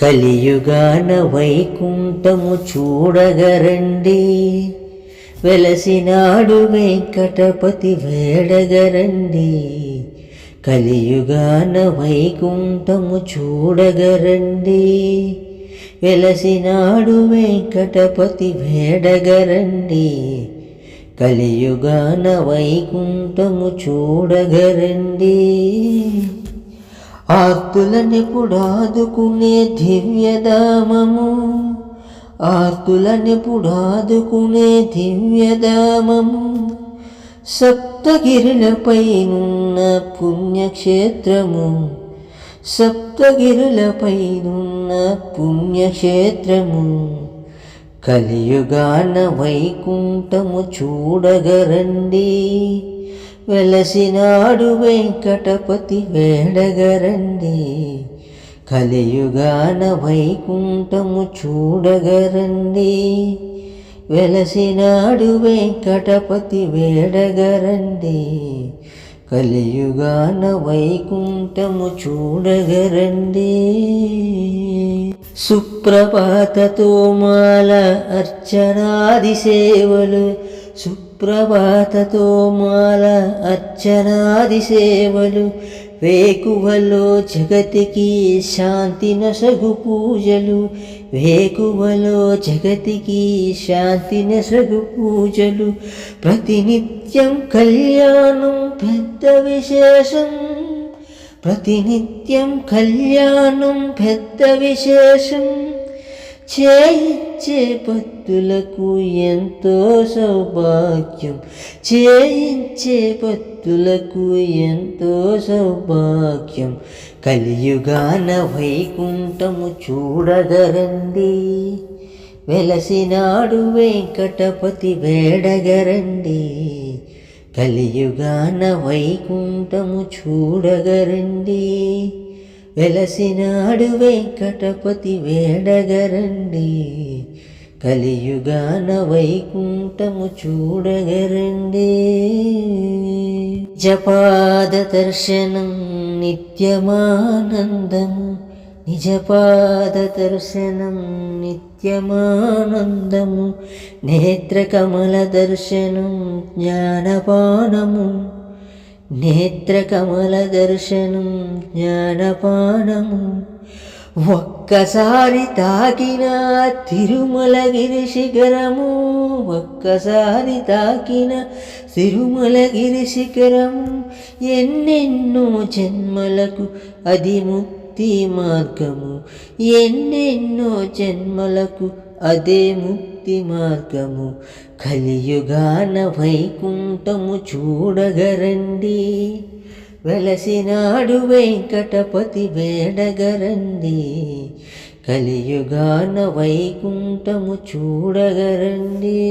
కలియుగాన వైకుంఠము చూడగరండి. వెలసినాడు వెంకటపతి వేడగరండి. కలియుగాన వైకుంఠము చూడగరండి. వెలసినాడు వెంకటపతి వేడగరండి. కలియుగాన వైకుంఠము చూడగరండి. ఆర్తులని పుడాదుకునే దివ్యధామము ఆర్తులనెప్పుడాదుకునే దివ్యధామము సప్తగిరులపైనున్న పుణ్యక్షేత్రము. సప్తగిరులపైనున్న పుణ్యక్షేత్రము. కలియుగాన వైకుంఠము చూడగరండి. వెలసినాడు వెంకటపతి వేడగరండి. కలియుగాన వైకుంఠము చూడగరండి. వెలసినాడు వెంకటపతి వేడగరండి. కలియుగాన వైకుంఠము చూడగరండి. సుప్రభాతతో మాల అర్చనాది సేవలు సుప్రభాతతో మాల అర్చనాది సేవలు వేకువలో జగతికి శాంతి నసగు పూజలు వేకువలో జగతికి శాంతి నసగు పూజలు. ప్రతినిత్యం కళ్యాణం పెద్ద విశేషం ప్రతినిత్యం కళ్యాణం పెద్ద విశేషం. చేయించే భక్తులకు ఎంతో సౌభాగ్యం. చేయించే భక్తులకు ఎంతో సౌభాగ్యం. కలియుగాన వైకుంఠము చూడగరండి. వెలసినాడు వెంకటపతి వేడగరండి. కలియుగాన వైకుంఠము చూడగరండి. వెలసినాడు వెంకటపతి వేడగరండి. కలియుగాన వైకుంఠము చూడగరండి. జపాద దర్శనం నిత్యమానందము నిజపాద దర్శనం నిత్యమానందము నేత్రకమల దర్శనం జ్ఞానపానము. నేత్రకమల దర్శనం జ్ఞానపానము ఒక్కసారి తాకిన తిరుమలగిరి శిఖరము ఒక్కసారి తాకిన తిరుమలగిరి శిఖరము ఎన్నెన్నో జన్మలకు అది ముక్తి మార్గము. ఎన్నెన్నో జన్మలకు అదే ముక్తి మార్గము. కలియుగాన వైకుంఠము చూడగరండి. వెలసినాడు వెంకటపతి వేడగరండి. కలియుగాన వైకుంఠము చూడగరండి.